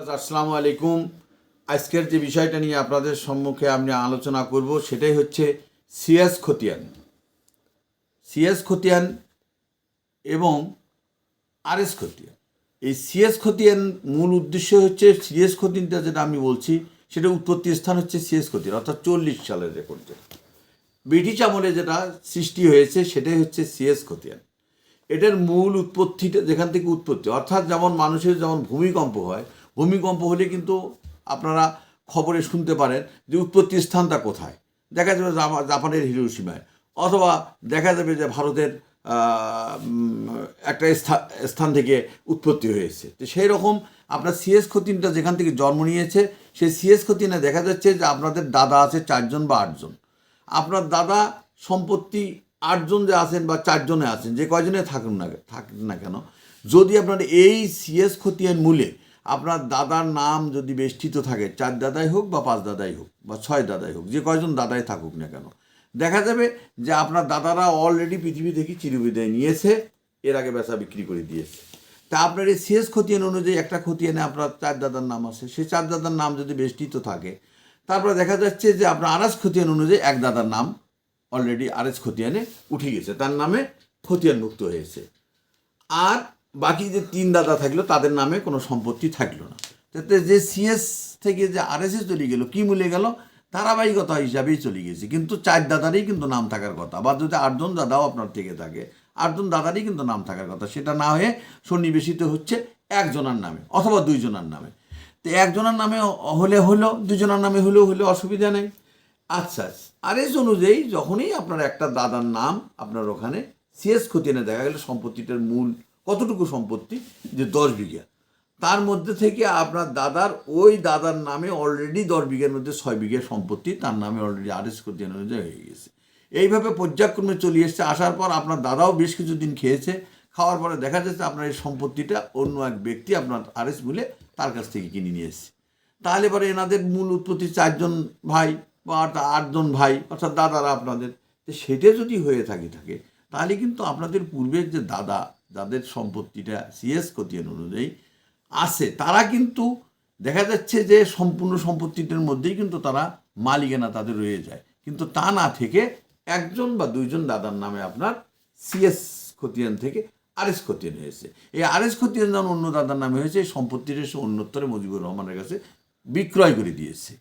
আসসালামু আলাইকুম। আজকের যে বিষয়টা নিয়ে আপনাদের সম্মুখে আমি আলোচনা করব, সেটাই হচ্ছে সিএস খতিয়ান। সিএস খতিয়ান এবং আরএস খতিয়ান। এই সিএস খতিয়ান মূল উদ্দেশ্য হচ্ছে সিএস খতিয়ানটা যেটা আমি বলছি, সেটা উৎপত্তি স্থান হচ্ছে সিএস খতিয়ান, অর্থাৎ চল্লিশ সালের রেকর্ড ব্রিটিশ আমলে যেটা সৃষ্টি হয়েছে, সেটাই হচ্ছে সিএস খতিয়ান। এটার মূল উৎপত্তিটা, যেখান থেকে উৎপত্তি, অর্থাৎ যেমন মানুষের যেমন ভূমিকম্প হয় ভূমিকম্প হলে কিন্তু আপনারা খবরে শুনতে পারেন যে উৎপত্তি স্থানটা কোথায়। দেখা যাবে জাপা- জাপানের হিরোসীমায় অথবা দেখা যাবে যে ভারতের একটা স্থান থেকে উৎপত্তি হয়েছে। তো সেই রকম আপনার সিএস খতিনটা যেখান থেকে জন্ম নিয়েছে, সেই সিএস খতিনে দেখা যাচ্ছে যে আপনাদের দাদা আছে চারজন বা আটজন। আপনার দাদা সম্পত্তি আটজন যে আছেন বা চারজনে আছেন, যে কয়জনে থাকুন না থাকেন না কেন, যদি আপনার এই সিএস খতিয়ান মূলে আপনার দাদার নাম যদি বেষ্টিত থাকে, চার দাদাই হোক বা পাঁচ দাদাই হোক বা ছয় দাদাই হোক, যে কয়জন দাদাই থাকুক না কেন, দেখা যাবে যে আপনার দাদারা অলরেডি পৃথিবী থেকে চিরবিদায় নিয়েছে, এর আগে বেচা বিক্রি করে দিয়েছে। তা আপনার এই শেষ খতিয়ান অনুযায়ী একটা খতিয়ানে আপনার চার দাদার নাম আছে সেই চার দাদার নাম যদি বেষ্টিত থাকে, তারপরে দেখা যাচ্ছে যে আপনার আরাস খতিয়ান অনুযায়ী এক দাদার নাম অলরেডি আরএস খতিয়ানে উঠে গেছে, তার নামে খতিয়ান মুক্ত হয়েছে। আর বাকি যে তিন দাদা থাকল, তাদের নামে কোনো সম্পত্তি থাকল না। তাতে যে সিএস থেকে যে আরএসএ চলে গেল, কি মূলে গেল? ধারাবাহিকতা হিসাবেই চলে গেছে। কিন্তু চার দাদারই কিন্তু নাম থাকার কথা। বা যদি আটজন দাদাও আপনার থেকে থাকে, আটজন দাদারই কিন্তু নাম থাকার কথা। সেটা না হয়ে সন্নিবেশিত হচ্ছে একজনের নামে অথবা দুইজনের নামে। তো একজনের নামে হলে হলো দুজনের নামে হলেও হলে অসুবিধা নেই। আচ্ছা আর এস অনুযায়ী যখনই আপনার একটা দাদার নাম আপনার ওখানে সিএস খতিয়ে দেখা গেল সম্পত্তিটার মূল কতটুকু সম্পত্তি? যে দশ বিঘা। তার মধ্যে থেকে আপনার দাদার, ওই দাদার নামে অলরেডি দশ বিঘার মধ্যে ছয় বিঘা সম্পত্তি, তার নামে অলরেডি আরএস অনুযায়ী হয়ে গেছে। এইভাবে পর্যায়ক্রমে চলে এসছে। আসার পর আপনার দাদাও বেশ কিছুদিন খেয়েছে। খাওয়ার পরে দেখা যাচ্ছে আপনার এই সম্পত্তিটা অন্য এক ব্যক্তি আপনার আরএস বলে তার কাছ থেকে কিনে নিয়ে এসছে। তাহলে পরে এনাদের মূল উৎপত্তি চারজন ভাই বা আট- আটজন ভাই, অর্থাৎ দাদারা আপনাদের। সেটা যদি হয়ে থাকে থাকে, তাহলে কিন্তু আপনাদের পূর্বের যে দাদা যাদের সম্পত্তিটা সিএস খতিয়ান অনুযায়ী আছে। তারা কিন্তু দেখা যাচ্ছে যে সম্পূর্ণ সম্পত্তিটার মধ্যেই কিন্তু তারা মালিকানা তাদের রয়ে যায়। কিন্তু তা না থেকে একজন বা দুইজন দাদার নামে আপনার সিএস খতিয়ান থেকে আরএস খতিয়ান হয়েছে। এই আরএস খতিয়ান যখন অন্য দাদার নামে হয়েছে, এই সম্পত্তিটা সে অন্যত্তরে মুজিবুর রহমানের কাছে বিক্রয় করে দিয়েছে।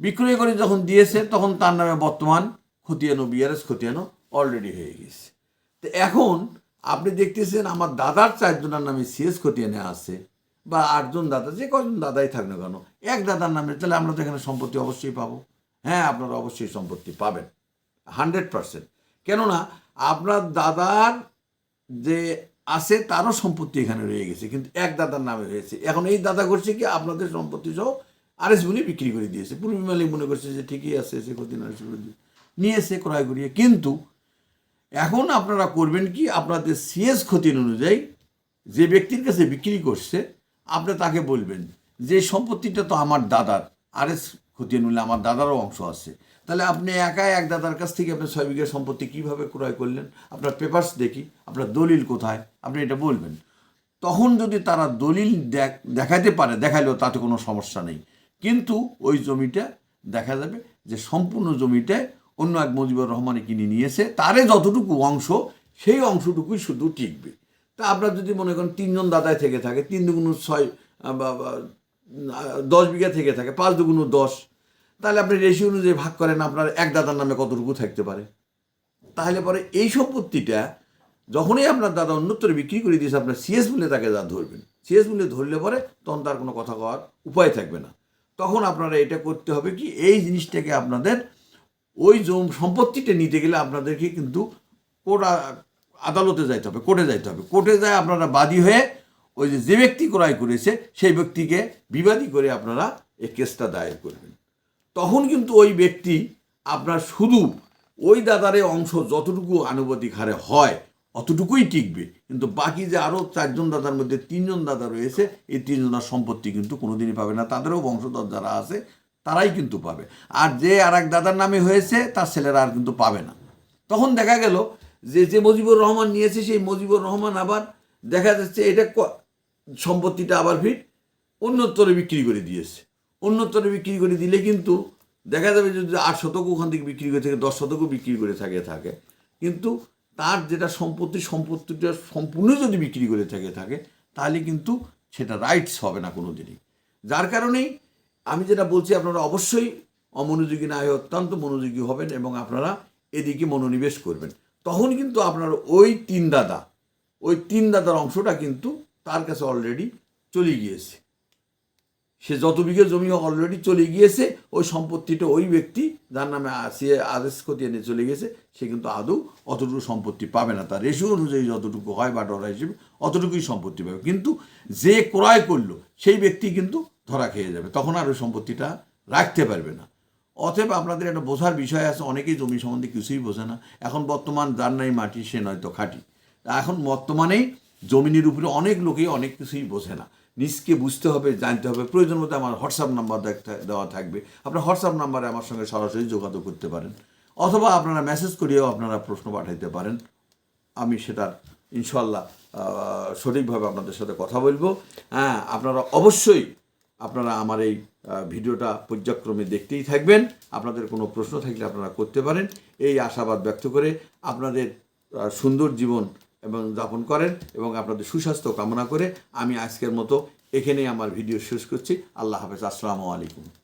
বিক্রয় করে যখন দিয়েছে, তখন তার নামে বর্তমান খতিয়ানো বিআরএস খতিয়ানো অলরেডি হয়ে গেছে। তো এখন আপনি দেখতেছেন আমার দাদার চারজনের নামে সিএস খতিয়ানে আছে, বা আটজন দাদা, যে কজন দাদাই থাক না কেন, এক দাদার নামে, তাহলে আমরা তো এখানে সম্পত্তি অবশ্যই পাবো। হ্যাঁ আপনারা অবশ্যই সম্পত্তি পাবেন, হান্ড্রেড পার্সেন্ট। কেননা, আপনার দাদার যে আছে, তারও সম্পত্তি এখানে রয়ে গেছে, কিন্তু এক দাদার নামে হয়েছে। এখন এই দাদা করছে কি, আপনাদের সম্পত্তি সহ আরএস বলে বিক্রি করে দিয়েছে। পূর্বী মালিক মনে করছে যে ঠিকই আছে, সে ক্ষতি নিয়েছে, ক্রয় করিয়ে। কিন্তু এখন আপনারা করবেন কি, আপনাদের সিএস ক্ষতির অনুযায়ী যে ব্যক্তির কাছে বিক্রি করছে, আপনি তাকে বলবেন যে সম্পত্তিটা তো আমার দাদার আর এস খতিয়ে নিলে আমার দাদারও অংশ আছে। তাহলে আপনি একাই এক দাদার কাছ থেকে আপনি ছয় বিঘা সম্পত্তি কীভাবে ক্রয় করলেন? আপনার পেপার্স দেখি, আপনার দলিল কোথায়? আপনি এটা বলবেন। তখন যদি তারা দলিল দেখ- দেখাতে পারে, দেখাইলেও তাতে কোনো সমস্যা নেই। কিন্তু ওই জমিটা দেখা যাবে যে সম্পূর্ণ জমিটায় অন্য এক মুজিবুর রহমানে কিনে নিয়েছে। তারে যতটুকু অংশ, সেই অংশটুকুই শুধু টিকবে। তা আপনার যদি মনে করেন তিনজন দাদায় থেকে থাকে, তিন দুগুণ ছয় দশ বিঘা থেকে থাকে, পাঁচ দুগুণ দশ, তাহলে আপনি রেশি অনুযায়ী ভাগ করেন, আপনার এক দাদার নামে কতটুকু থাকতে পারে? তাহলে পরে এই সম্পত্তিটা যখনই আপনার দাদা অন্যত্তরে বিক্রি করে দিয়েছে, আপনার সিএস মূল্যে তাকে যা ধরবেন। সিএস মূল্যে ধরলে পরে তখন তার কোনো কথা কওয়ার উপায় থাকবে না। তখন আপনারা এটা করতে হবে কি, এই জিনিসটাকে আপনাদের ওই জম সম্পত্তিটা নিতে গেলে আপনাদেরকে কিন্তু কোর্ট আদালতে যাইতে হবে, কোর্টে যাইতে হবে। কোর্টে যায় আপনারা বাদী হয়ে ওই যে যে ব্যক্তি ক্রয় করেছে, সেই ব্যক্তিকে বিবাদী করে আপনারা এই কেসটা দায়ের করবেন। তখন কিন্তু ওই ব্যক্তি আপনার শুধু ওই দাদারে অংশ যতটুকু আনুপাতিক হারে হয়, অতটুকুই টিকবে। কিন্তু বাকি যে আরও চারজন দাদার মধ্যে তিনজন দাদা রয়েছে, এই তিনজনের সম্পত্তি কিন্তু কোনোদিনই পাবে না। তাদেরও বংশধর যারা আছে তারাই কিন্তু পাবে। আর যে আর এক দাদার নামে হয়েছে, তার ছেলেরা আর কিন্তু পাবে না। তখন দেখা গেল যে যে মুজিবুর রহমান নিয়েছে, সেই মুজিবুর রহমান আবার দেখা যাচ্ছে এটা সম্পত্তিটা আবার ফিট অন্যত্তরে বিক্রি করে দিয়েছে। অন্যত্তরে বিক্রি করে দিলে কিন্তু দেখা যাবে যদি আট শতক ওখান থেকে বিক্রি করে থাকে, দশ শতকও বিক্রি করে থাকে থাকে। কিন্তু তার যেটা সম্পত্তি, সম্পত্তিটা সম্পূর্ণ যদি বিক্রি করে থাকে থাকে, তাহলে কিন্তু সেটা রাইটস হবে না কোনো দিনই যার কারণেই আমি যেটা বলছি, আপনারা অবশ্যই অমনোযোগী না হয়ে অত্যন্ত মনোযোগী হবেন এবং আপনারা এদিকে মনোনিবেশ করবেন। তখন কিন্তু আপনার ওই তিন দাদা, ওই তিন দাদার অংশটা কিন্তু তার কাছে অলরেডি চলে গিয়েছে। সে যত বিঘে জমি অলরেডি চলে গিয়েছে, ওই সম্পত্তিটা ওই ব্যক্তি, যার নামে সে আদেশ খতিয়ে নিয়ে চলে গেছে সে কিন্তু আদৌ অতটুকু সম্পত্তি পাবে না। তার রেশিও অনুযায়ী যতটুকু হয় বা ডলার হিসেবে, অতটুকুই সম্পত্তি পাবে। কিন্তু যে ক্রয় করল, সেই ব্যক্তি কিন্তু ধরা খেয়ে যাবে, তখন আর ওই সম্পত্তিটা রাখতে পারবে না। অতএব আপনাদের একটা বোঝার বিষয় আছে, অনেকেই জমি সম্বন্ধে কিছুই বোঝে না। এখন বর্তমান যার নাই মাটি, সে নয়তো খাঁটি। এখন বর্তমানেই জমিনের উপরে অনেক লোকেই অনেক কিছুই বোঝে না। নিজকে বুঝতে হবে, জানতে হবে। প্রয়োজন মতো আমার হোয়াটসঅ্যাপ নাম্বার দেওয়া থাকবে। আপনার হোয়াটসঅ্যাপ নাম্বারে আমার সঙ্গে সরাসরি যোগাযোগ করতে পারেন। অথবা আপনারা মেসেজ করিয়েও আপনারা প্রশ্ন পাঠাইতে পারেন। আমি সেটার ইনশাল্লাহ সঠিকভাবে আপনাদের সাথে কথা বলব। হ্যাঁ আপনারা অবশ্যই আপনারা আমার এই ভিডিওটা পর্যায়ক্রমে দেখতেই থাকবেন। আপনাদের কোনো প্রশ্ন থাকলে আপনারা করতে পারেন। এই আশাবাদ ব্যক্ত করে আপনাদের সুন্দর জীবন এবং যাপন করেন এবং আপনাদের সুস্বাস্থ্য কামনা করে আমি আজকের মতো এখানেই আমার ভিডিও শেষ করছি। আল্লাহ হাফেজ। আসসালামু আলাইকুম।